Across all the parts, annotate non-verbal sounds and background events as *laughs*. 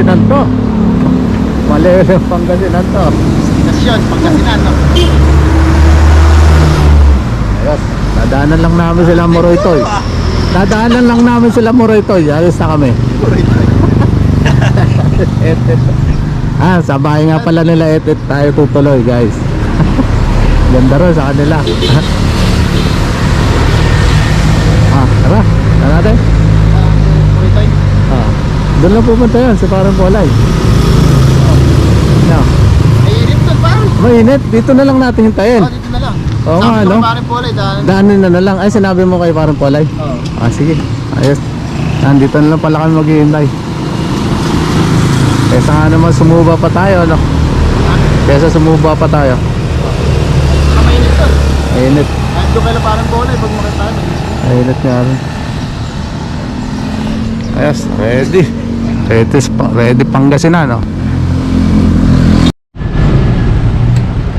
Pangasinan to. Malilong Pangasinan to. Destinasyon, Pangasinan. No? Ayos. Dadaanan lang namin sila Moroytoy. Dadaanan lang namin sila Moroytoy. Ayos na kami. *laughs* Ah, sa bahay nga pala nila etet tayo tutuloy guys. *laughs* Ganda rin sa kanila. *laughs* ah, tara. Tara natin. Kuritoy. Ah, doon lang pupunta yun sa parang polay. No. Ay, init doon parang. Mainit. Dito na lang natin hintayin. Oh, dito na lang. Oo nga, Sabi ko no? Parang pulay. Dahil... Daanin na na lang. Ay, sinabi mo kay parang polay. Oo. Ah, sige. Ayos. Nandito na lang pala kami maghihintay. Kesa nga naman sumuba pa tayo, no? Kesa sumuba pa tayo. Kamainit doon. Mainit. Kahit doon kayo parang pulay. Pag makita tayo. Mainit nga rin. Ayos, ready. Ready, ready Pangasinan, no?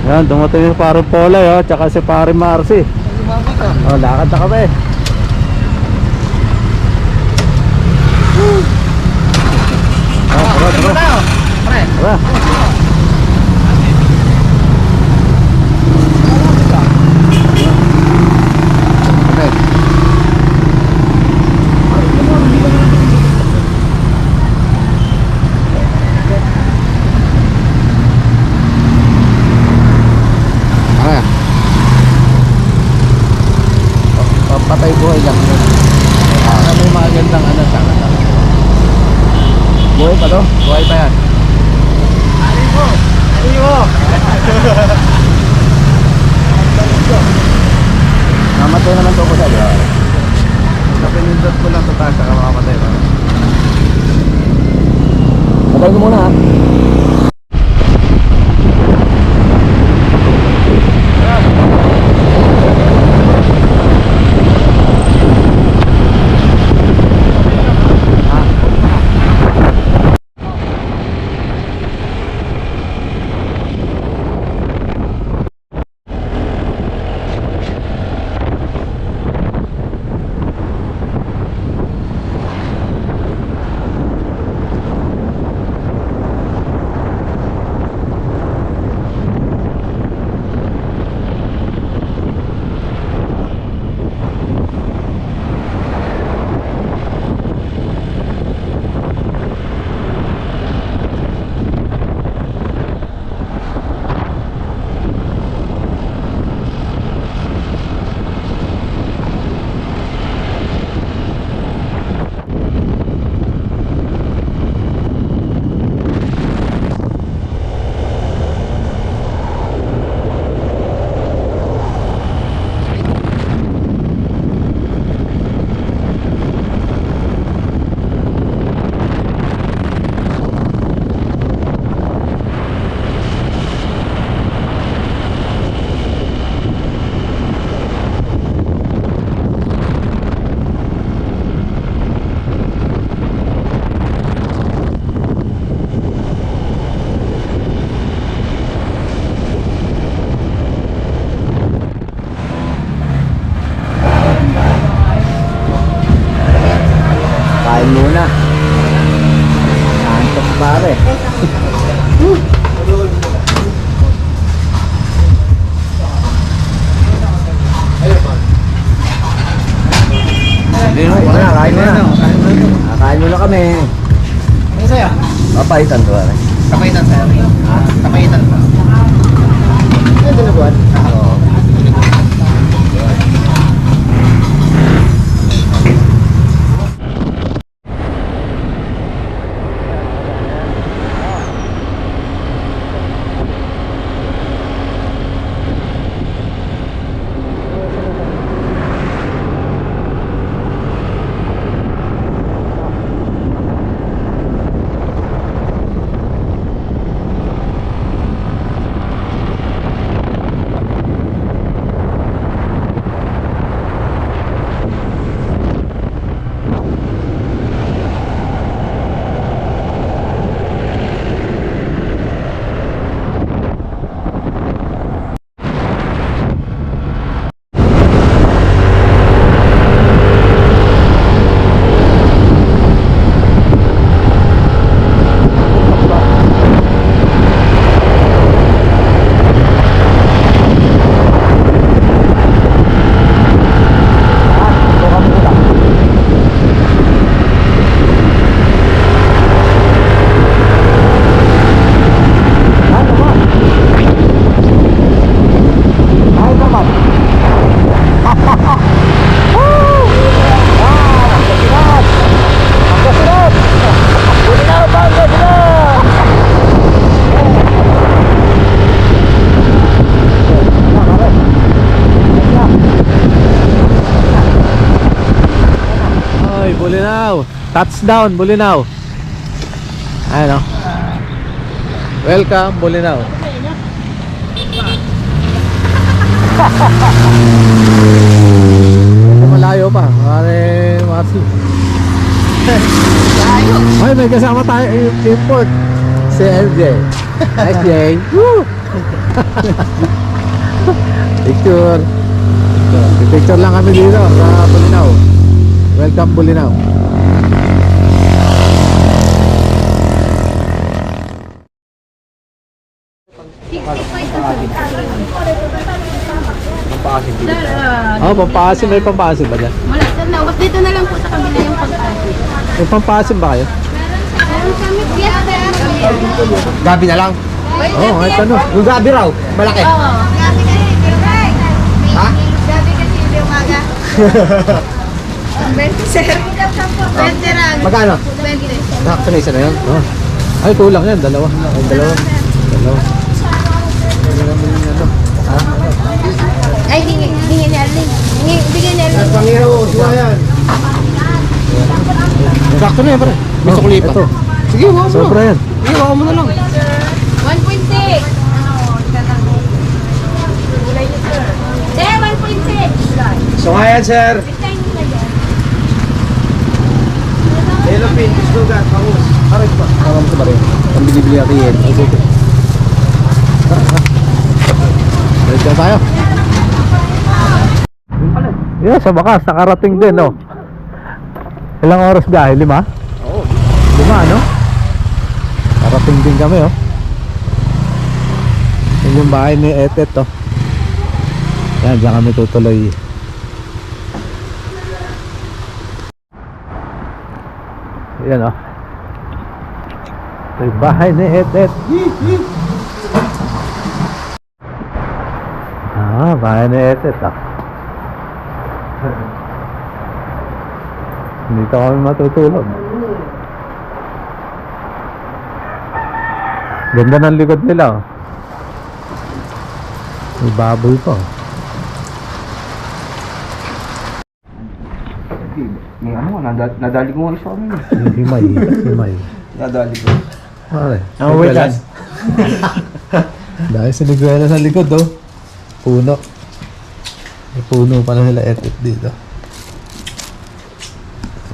Yan, dumating yung parang Polay, oh, tsaka si pare Marcy. Oh, lakad na kami. Ah, tara, tara. Pre. Tara. Okay. Okay. Papatay buhay lang. Ah, may magandang ano sa kanila. Buhay pa to? Buhay pa yan. Aliwo. Namatay *laughs* naman to ko sabi. Napinindot ko lang sa taas saka makamatay pa. Patay ko muna ha. Papaitan ko pare. Kapaitan sa'yo. Kapaitan pa. Ano na buwan? Touchdown, Bulinaw. Ayan o. Welcome, Bulinaw. Malayo pa. Mare, Marcy. Ay, may kasama tayo import. Si LJ. Hi, Jay. Woo! *laughs* Picture. Picture lang kami dito sa Bulinaw. Welcome Bulinaw. Oh, pampasin. May pampasin ba dyan? Wala, sir na. Mas dito na lang po sa kabila yung pagkain. May pampasin ba kayo? Meron kami, yes, sir. Gabi na lang. Oo, oh, ito no. Yung gabi raw, malaki. Oo. Gabi kasi, direct. Ha? Gabi kasi, hindi umaga. 20, sir. 20 lang. *laughs* Magkano? 20. Sakto na isa na yun. Oh. Ay, kulang yan. Dalawa. Ay, dalawa. Dalawa. Ay, hingi ni Arlene. Bigyan ni Arlene. Pangiro, suwa yan. Sakto na yan, pare. Gusto ko lipat. Ito. Sige, huwag mo na. Sobra yan. Sige, huwag mo na lang. 1.6. Sir, 1.6. So nga yan, sir. Hello, Pin. Gusto ka, pangus. Aray pa. Aram ko ba rin? Ang binibili natin yan. Ay, sige. Ready na tayo. Yeah, sa bakas, nakarating din, no? Ilang oras biyahe? Lima? Oo. Lima, no? Nakarating din kami, oh. Yan yung bahay ni Etet, oh. Yan, dyan kami tutuloy. Yan, oh. Ito yung bahay ni Etet. Ah, bahay ni Etet, ah. *laughs* Dito kami matutulog. Ganda ng likod nila, oh. May baboy pa, oh. May ano, nadali, nadali ko nga isa kami. Yung himay, himay. Nadali ko. Pare. Ang wait lang. Dahil sa nagwela sa likod, oh. Puno. May puno pa na nila etit dito.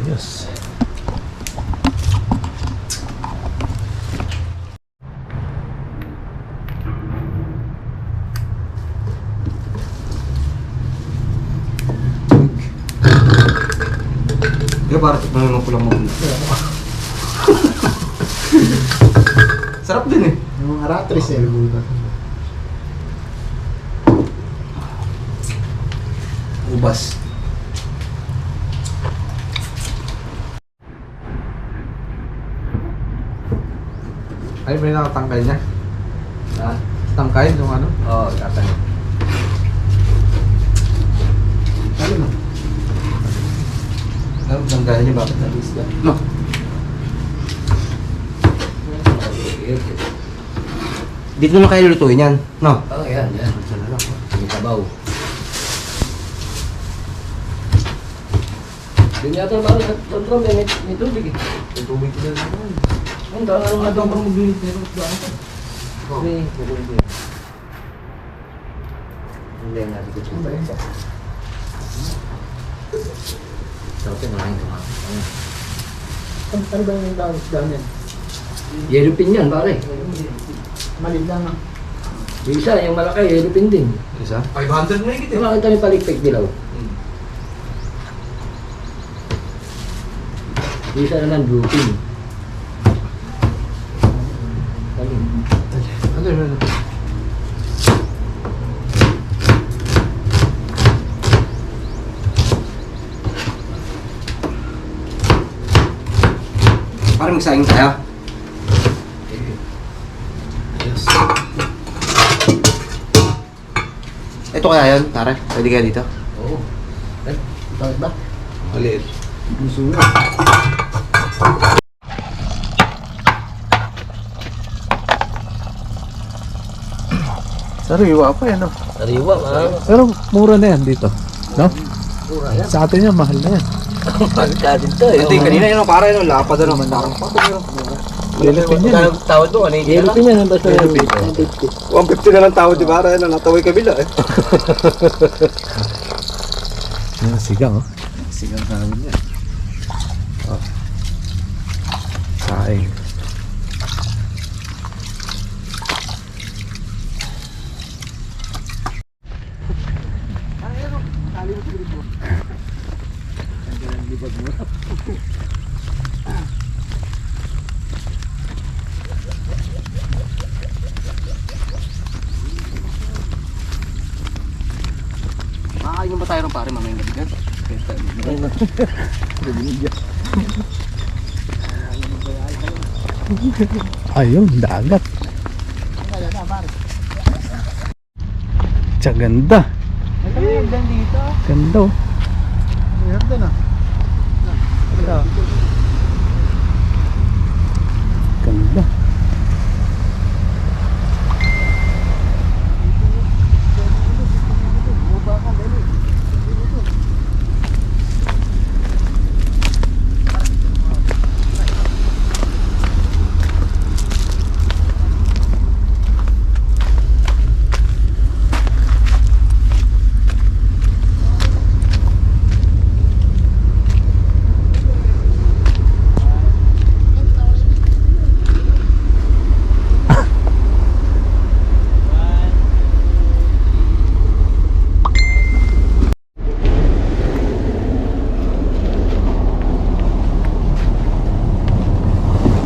Ayos. Ba parang tikman mo pulang mo. *laughs* Sarap din eh. Yung haratris eh. Ubas. Ay, may nakatangkay niya. Ha? Tangkay yung ano? Oo, oh, tatay. Ano na? Ano ang gana niya bakit nalis ka? No. Dito na kayo lulutuin yan, no? Oo, oh, yan, yan. May sabaw. Yun yata ba? Tantro, may, may tubig eh. May tubig na naman. Ang daan ang Ano adong bang maglinis nito? Hindi, hindi. Hindi, natin ko siya. Sarap yung malaking tumakas. Ano ba yung daan daan yan? Yellow pin yan, pare. Maliit lang ah. Yung isa, yung malaki, yellow pin din. Isa? 500 na higit Yung makita ni palikpik dilaw. Isa naman, pin. Alin? Yun? Ano? Parang magsayang tayo. Ito kaya yun, pare? Pwede kaya dito? Oo. Eh, bakit ba? Maliit. Sariwa pa yan, no? Sariwa, ma. Pero mura na yan dito. No? Mura yan. Sa atin yan, mahal na yan. *laughs* Pagkasin to eh. Hindi, kanina yun, para yun, lapad ano. Parang pato yun. Lilipin yun. Magkano tawad mo? Ano yung dinala? yan. Basta lilipin. 150 na lang tawad, di ba? Ryan, nataway kabila eh. *laughs* Yan, sigang oh. Sigang namin yan. Oh. Saing. Makakain ba tayo rin pare mamayang gabi gan? Ayun, dagat. Tsa, ganda. Ganda oh. Meron din ah. Ganda.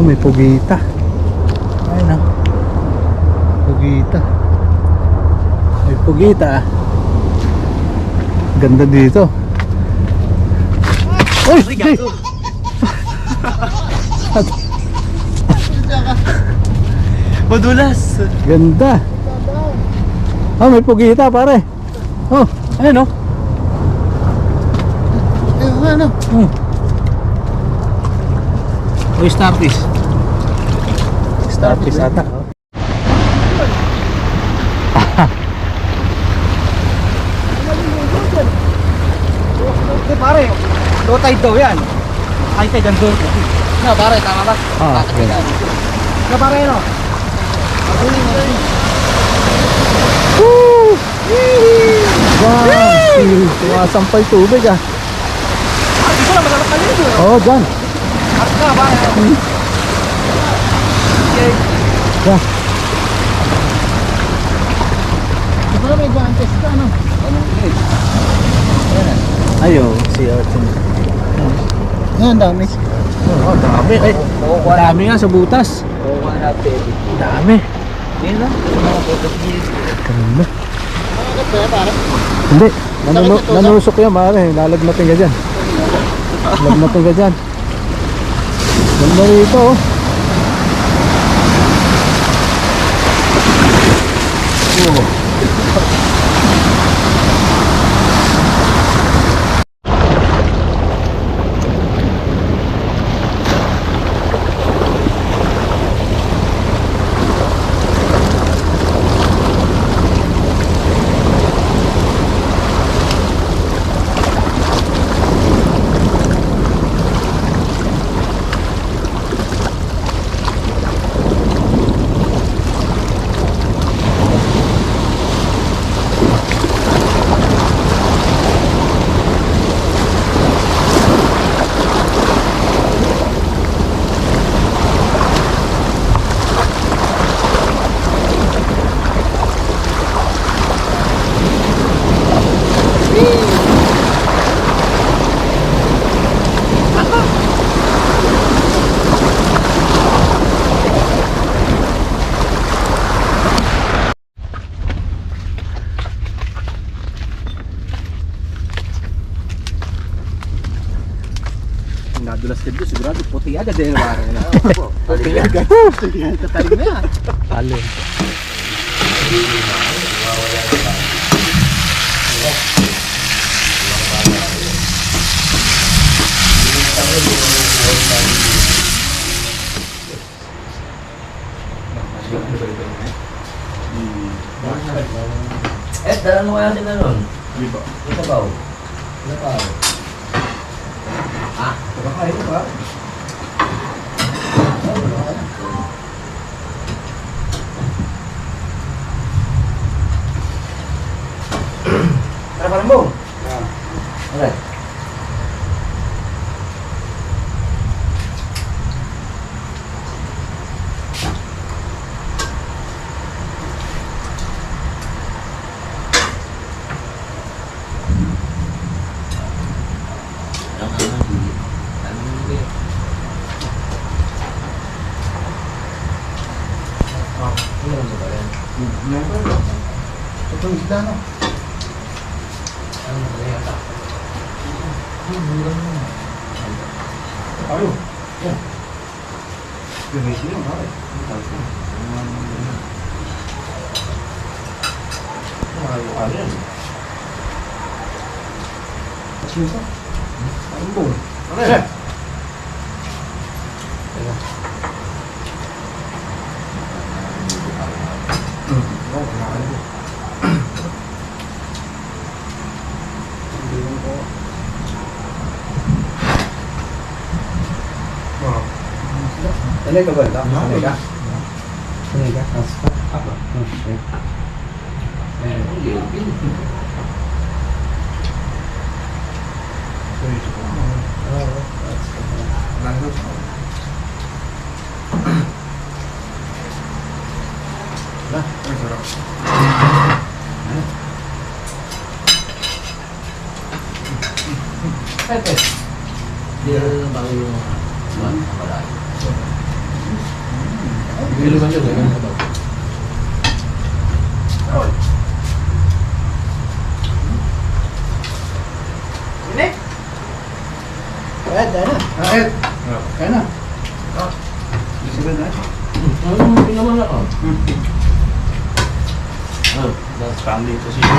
Oh, may pugita. Ayun ah. Pugita. May pugita ah. Ganda dito. Uy! Hey! *laughs* Madulas! Ganda. Oh, may pugita pare. Oh, ayun oh. Eh, ano? Hmm. Uy, starfish. Starfish ata. Eh pare, low tide daw yan. High tide ang doon. Na pare, tama ba? Ah, ganda. Na pare, no? Woo! Wow! Sumasampay tubig ah. Ah, dito lang, malalak ka dito. Oh, dyan. At ka, Ito na may gantes ka, ano? Ayo, si Artin. Yan, dami. Oh, dami. Ay, dami nga sa butas. Oo. Dami. Yan lang. Pare? Hindi. Nanuno, Sakit na to, nanusok yan, pare. Lalagnatin ka dyan. Lalagnatin ka dyan. Ganda rito, oh. Nadulas ka dito, sigurado puti agad din, pare. Tatalim na yan. Alin. Eh, dala mo kaya sila nun. Di ba? Ito ba? Ito ba? Sino? Ang buong. Pare. Sanay ka ba? Sanay ka? Sanay ka? Apa? Okay. Hindi na lang bago yung buwan. Wala. Hindi naman yun. Ganyan ka ba? Kaya, dyan na. Kahit. Kaya na. Sige na. Ano yung pinaman ako? Oh, that's family position.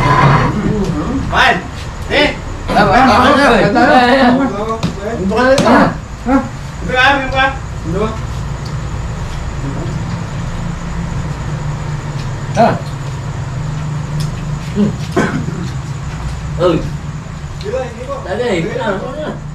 Man! Eh! Tama, tama, tama. Ito ka na ito. Ito ka, ito ka. Ito ka. Ah. *coughs* Ka, hindi ko. tagay. Ano na?